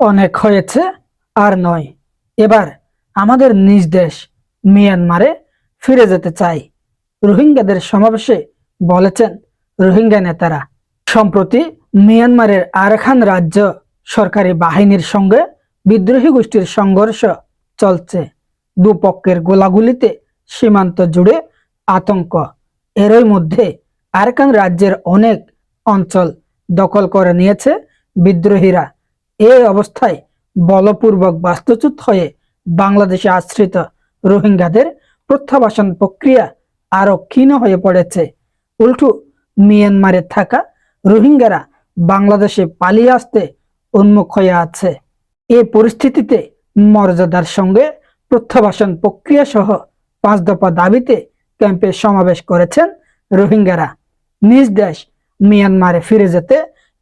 অনেক হয়েছে আর নয়। এবার আমাদের নিজ দেশ মিয়ানমারে ফিরে যেতে চাই। রোহিঙ্গাদের সমাবেশে বলেছেন রোহিঙ্গা নেতারা। সম্প্রতি মিয়ানমারের আরাকান রাজ্য সরকারি বাহিনীর সঙ্গে বিদ্রোহী গোষ্ঠীর সংঘর্ষ চলছে। দুপক্ষের গোলাগুলিতে সীমান্ত জুড়ে আতঙ্ক। এরই মধ্যে আরাকান রাজ্যের অনেক অঞ্চল দখল করে নিয়েছে বিদ্রোহীরা। এই অবস্থায় বলপূর্বক বাস্তুচ্যুত হয়ে বাংলাদেশে আশ্রিত রোহিঙ্গাদের প্রত্যাবাসন প্রক্রিয়া আরও ক্ষীণ হয়ে পড়েছে। উল্টো, মিয়ানমারে থাকা রোহিঙ্গারা বাংলাদেশে পালিয়ে আসতে উন্মুখ হয়ে আছে। এই পরিস্থিতিতে মর্যাদার সঙ্গে প্রত্যাবাসন প্রক্রিয়া সহ পাঁচ দফা দাবিতে ক্যাম্পে সমাবেশ করেছেন রোহিঙ্গারা। নিজ দেশ মিয়ানমারে ফিরে যেতে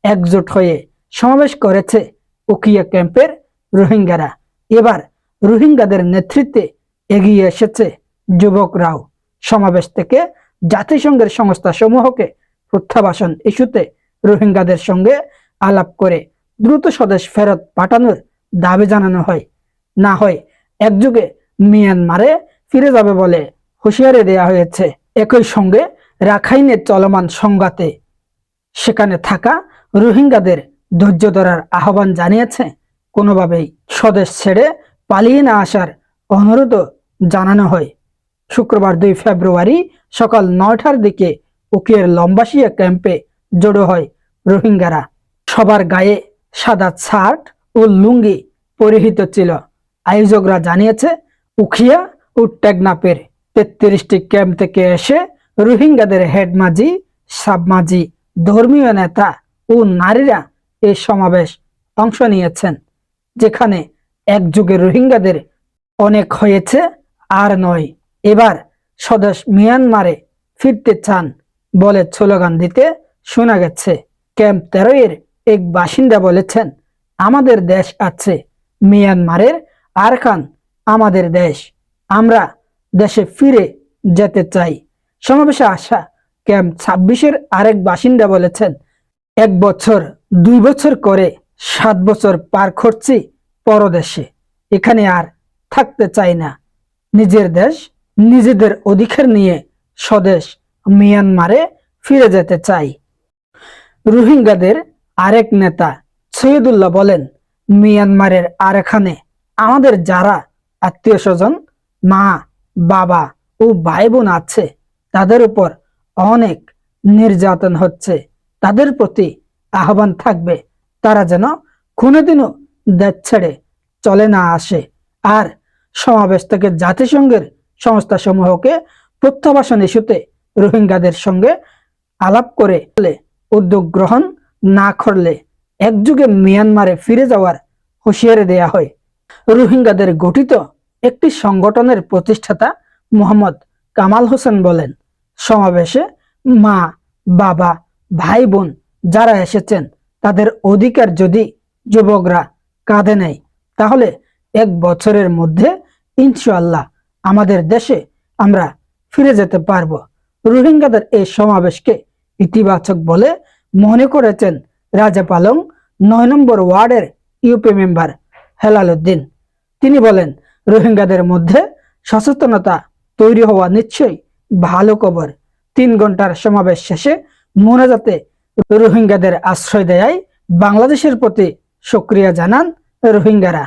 একজোট হয়ে সমাবেশ করেছে উকিয়া ক্যাম্পের রোহিঙ্গারা। এবার রোহিঙ্গাদের নেতৃত্বে এগিয়ে এসেছে যুবকরাও সমাবেশ থেকে জাতিসংঘের সংস্থা সমূহকে প্রত্যাবাসন ইস্যুতে রোহিঙ্গাদের সঙ্গে আলাপ করে দ্রুত স্বদেশ ফেরত পাঠানোর দাবি জানানো হয়। না হয় একযুগে মিয়ানমারে ফিরে যাবে বলে হুঁশিয়ারি দেয়া হয়েছে। একই সঙ্গে রাখাইনের চলমান সংঘাতে সেখানে থাকা রোহিঙ্গাদের ধৈর্য ধরার আহ্বান জানিয়েছে। কোনোভাবেই স্বদেশ ছেড়ে পালিয়ে না আসার অনুরোধও জানানো হয়। শুক্রবার দুই ফেব্রুয়ারি সকাল নয়টার দিকে উকিয়ের লম্বাসিয়া ক্যাম্পে জড়ো হয় রোহিঙ্গারা। সবার গায়ে সাদা শার্ট ও লুঙ্গি পরিহিত ছিল। আয়োজকরা জানিয়েছে, উখিয়া ও টেকনাপের তেত্রিশটি ক্যাম্প থেকে এসে রোহিঙ্গাদের হেডমাজি, সাবমাজি, ধর্মীয় নেতা ও নারীরা এই সমাবেশ অংশ নিয়েছেন, যেখানে এক যুগে রোহিঙ্গাদের অনেক হয়েছে আর নয়। এবার স্বদেশ মিয়ানমারে ফিরতে চান বলে স্লোগান দিতে শোনা গেছে। ক্যাম্প তেরোয়ের এক বাসিন্দা বলেছেন, আমাদের দেশ আছে, মিয়ানমারের আরকান আমাদের দেশ। আমরা দেশে ফিরে যেতে চাই। সমাবেশে আসা ক্যাম্প ছাব্বিশের আরেক বাসিন্দা বলেছেন এক বছর, দুই বছর করে সাত বছর পার করছি পরদেশে। এখানে আর থাকতে চাই না। নিজের দেশ, নিজেদের অধিকার নিয়ে স্বদেশ মিয়ানমারে ফিরে যেতে চাই। রোহিঙ্গাদের আরেক নেতা সৈয়দুল্লাহ বলেন, মিয়ানমারের আরেখানে আমাদের যারা আত্মীয় স্বজন মা, বাবা ও ভাই বোন আছে, তাদের উপর অনেক নির্যাতন হচ্ছে। তাদের প্রতি আহ্বান থাকবে। তারা যেন কোনোদিনও দেশ ছেড়ে চলে না আসে। আর সমাবেশ থেকে জাতিসংঘের সংস্থা সমূহকে প্রত্যাবাসন ইস্যুতে রোহিঙ্গাদের সঙ্গে আলাপ করে উদ্যোগ গ্রহণ না করলে একযুগে মিয়ানমারে ফিরে যাওয়ার হুঁশিয়ারি দেয়া হয়। রোহিঙ্গাদের গঠিত একটি সংগঠনের প্রতিষ্ঠাতা মোহাম্মদ কামাল হোসেন বলেন, সমাবেশে মা, বাবা ভাই বোন যারা এসেছেন, তাদের অধিকার যদি যুবকরা কাঁধে নেয়, তাহলে এক বছরের মধ্যে ইনশাআল্লাহ আমাদের দেশে আমরা ফিরে যেতে পারব। রোহিঙ্গাদের এই সমাবেশকে ইতিবাচক বলে মনে করেছেন রাজাপালং নয় নম্বর ওয়ার্ডের ইউপি মেম্বার হেলাল উদ্দিন তিনি বলেন, রোহিঙ্গাদের মধ্যে সচেতনতা তৈরি হওয়া নিশ্চয়ই ভালো খবর। তিন ঘণ্টার সমাবেশ শেষে মোনাজাতে রোহিঙ্গাদের আশ্রয় দেয় বাংলাদেশের প্রতি সক্রিয়া জানান রোহিঙ্গারা।